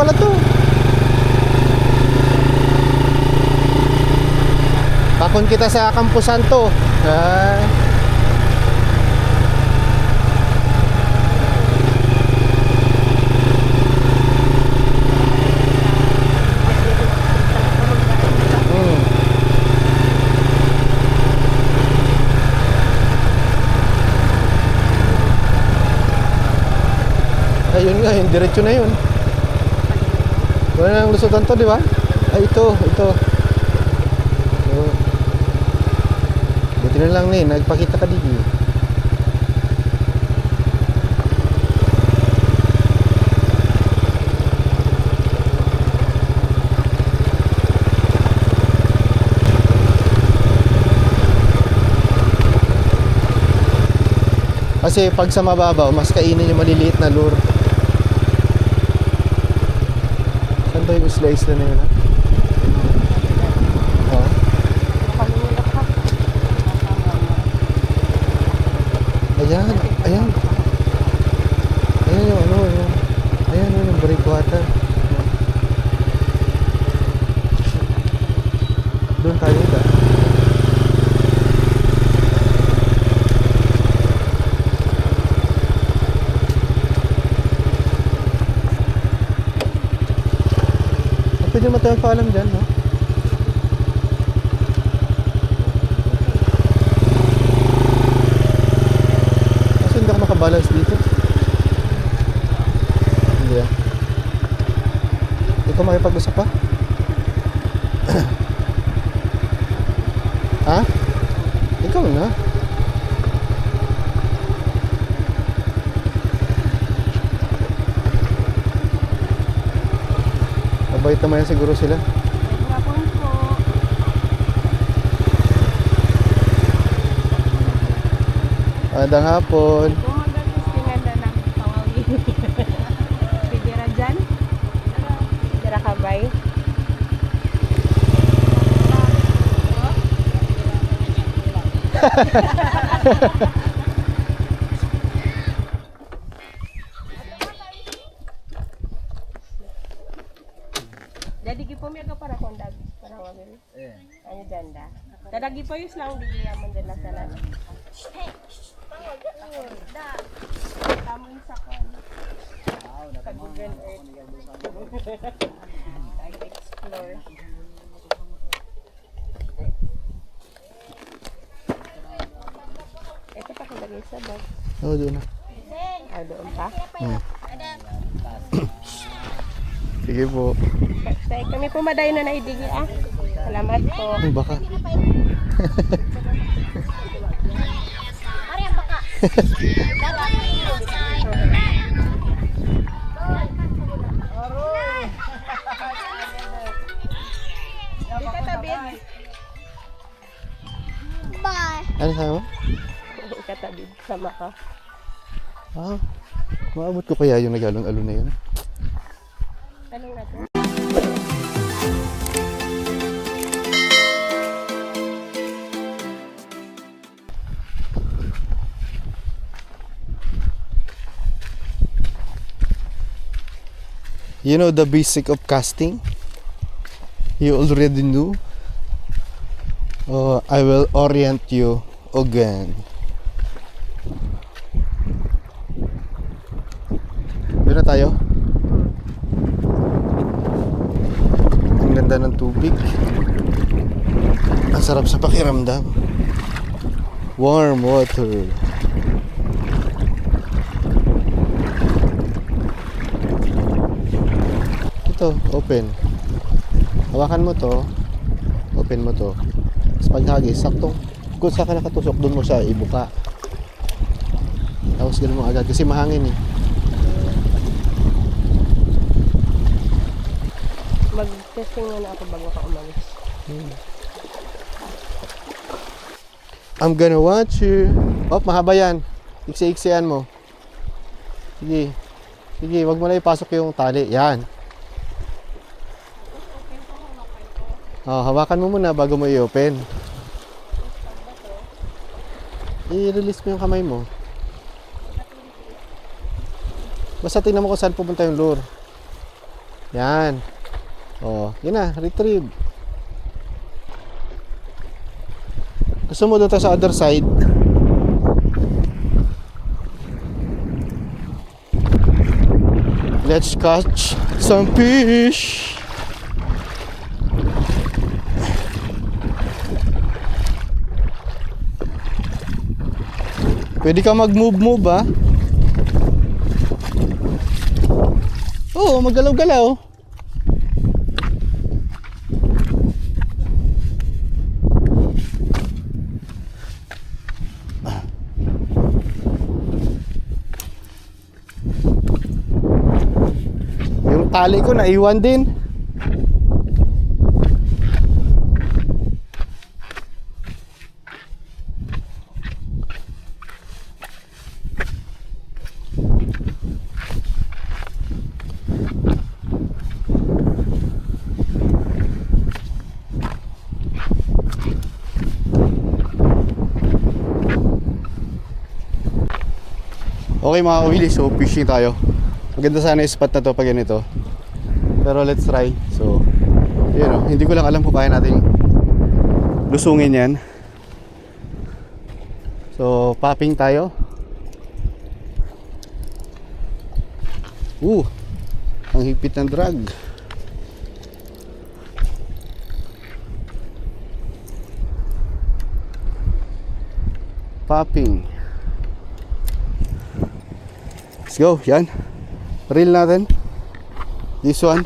pala to. Bakon kita sa Campo Santo. Hmm. Ayun nga, yung diretso na yun. Wala nang lusutan to, di ba? Ay, ito, ito. So, buti na lang ni, nagpakita ka digi. Kasi pag sa mababaw, mas kainin yung maliliit na lure. Saan ba yung isla-isla na yun? Oh. Ayan, ayan. Ayan yung ano, yung, ayan yun, yung breakwater. Doon tayo ba? Ah, Pwede naman tayo paalam dyan, no? Kasi hindi ako makabalance dito. Hindi ah. Ikaw makipag-usap pa? ha? Ikaw na. Mabait naman yan siguro sila. Magandang hapon. Pidira dyan? Pidira ka bay? Jadi Dadagi pa yus lang di yaman dala sa lana. Tamon sa kon. Sa Google Earth. Explore. Ito pa kalagay sa bag. Oo, doon na. Ah, doon pa. Sige po. Kami po madayo na naidigi ah. Salamat po. Ay, baka. Di ka tabid. Ano sabi mo? Katabid. Sama ka. Ah, maabot ko kaya yung nagalong-alo na yun. Anong natin? You know the basic of casting? You already knew? Oh, I will orient you again. Doon na tayo. Ang ganda ng tubig. Ang sarap sa pakiramdam. Warm water. Ito, open. Hawakan mo to. Open mo to. Tapos paghagis, saktong kung saan ka nakatusok, doon mo siya ibuka. Tapos ganun mo agad kasi mahangin eh. Mag-testing muna ako bago ka umalis. I'm gonna watch you. Oh, mahaba yan. Iksi-iksian mo. Sige. Sige, wag mo na ipasok yung tali. Yan. Oh, hawakan mo muna bago mo i-open. I-release mo yung kamay mo. Basta tingnan mo kung saan pupunta yung lure. Yan. Oh, yun na, retrieve. Gusto mo doon sa other side? Let's catch some fish. Pwede ka mag-move-move ah. Oo, magalaw-galaw. Yung tali ko naiwan din. Okay mga kawili, so fishing tayo. Maganda sana yung spot na to pag ganito. Pero let's try. So, yun o. Hindi ko lang alam kung kaya natin lusungin yan. So, popping tayo. Uh, ang higpit ng drag. Popping. Let's go, yan. Reel natin. This one.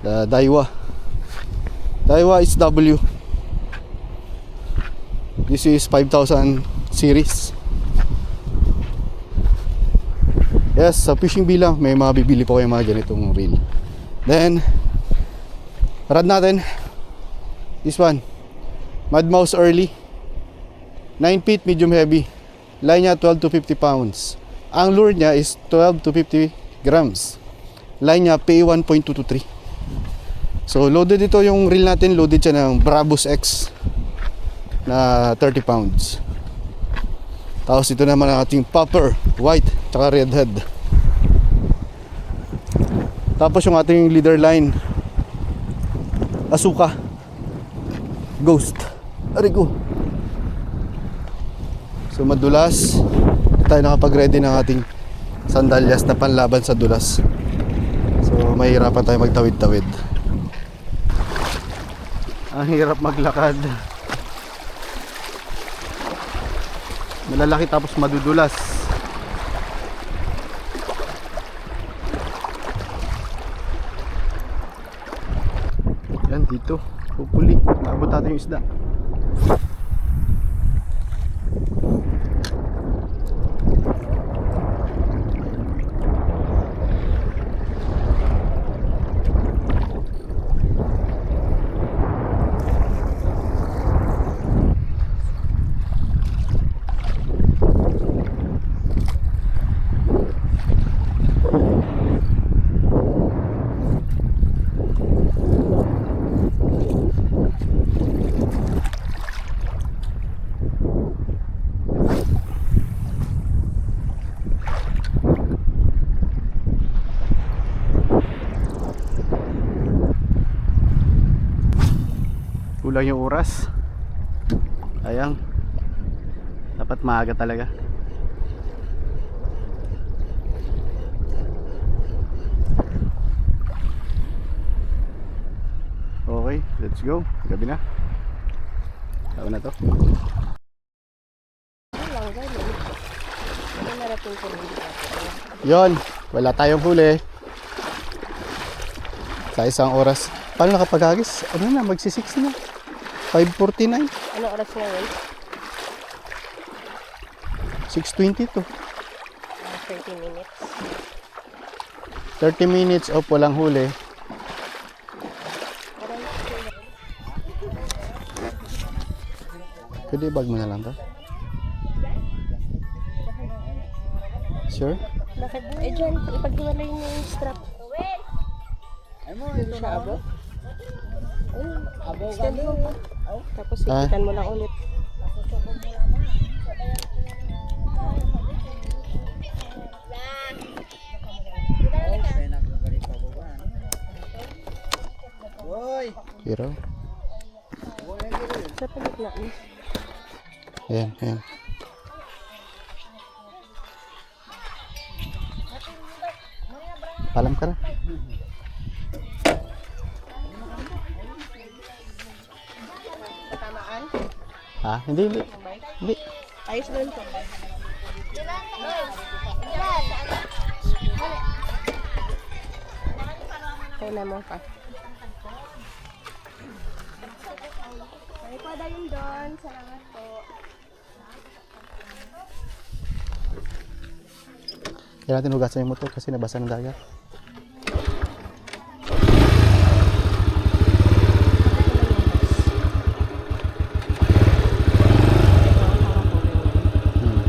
The Daiwa. Daiwa is W. This is 5000 series. Yes, sa fishing bilang may mga bibili po kayo mga ganitong reel. Then, rod natin. This one. Mud Mouse Early. 9 feet, medium heavy. Line niya 12 to 50 pounds. Ang lure niya is 12 to 50 grams. Line niya PA 1.223. So loaded ito yung reel natin, loaded siya ng Brabus X na 30 pounds. Tapos ito naman ang ating popper, white, tsaka red head. Tapos yung ating leader line, Asuka, Ghost, Arigo. So madulas, tayo nakapag-ready ng ating sandalyas na panlaban sa dulas. So mahirapan tayo magtawid-tawid. Ang hirap maglakad. Malalaki tapos madudulas. Yan dito. Hopefully, maabot natin yung isda. Kulang yung oras. Ayang. Dapat maaga talaga. Okay, let's go. Gabi na. Tao na to. Yon, wala tayong huli. Sa isang oras. Paano nakapagagis? Ano na, magsi-6 na. 5.49. Anong oras na yun? 6.22. Ah, 30 minutes. 30 minutes of walang huli. Pwede bag mo na lang to? Sure? Bakit? Eh, dyan, ipaghiwalay niyo yung strap. Hindi siya abo? Abo Stand mo. Tapos Ah. ipitan mo lang ulit. Pero, Sa pilit na. eh. ayan, ayan. Palam ka na. Ha? Hindi, hindi. Hindi. Ayos doon po. Kaya naman pa. Ay, pada yun doon. Salamat po. Kaya natin hugasan yung motor kasi nabasa ng dagat. Hmm.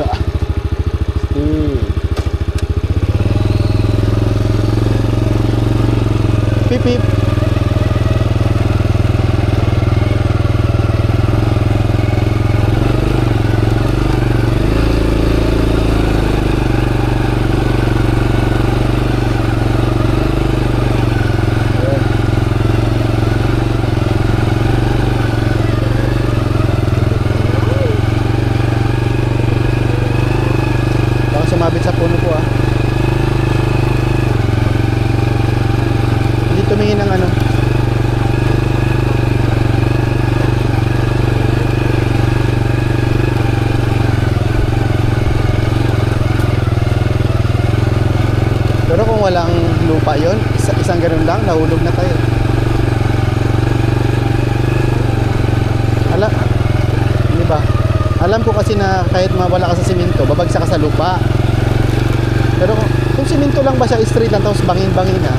Ah. Steve. Pip pip. Baka sumabit sa puno po ah. Hindi tumingin ng ano. Pero kung walang lupa yon, isa, isang ganun lang, nahulog na tayo. Ala, di ba? Alam ko kasi na kahit mawala ka sa simento, babagsak ka sa lupa. Pero kung, simento lang ba siya straight lang tapos bangin-bangin na,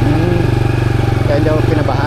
Hmm. Kaya hindi ako pinabaha.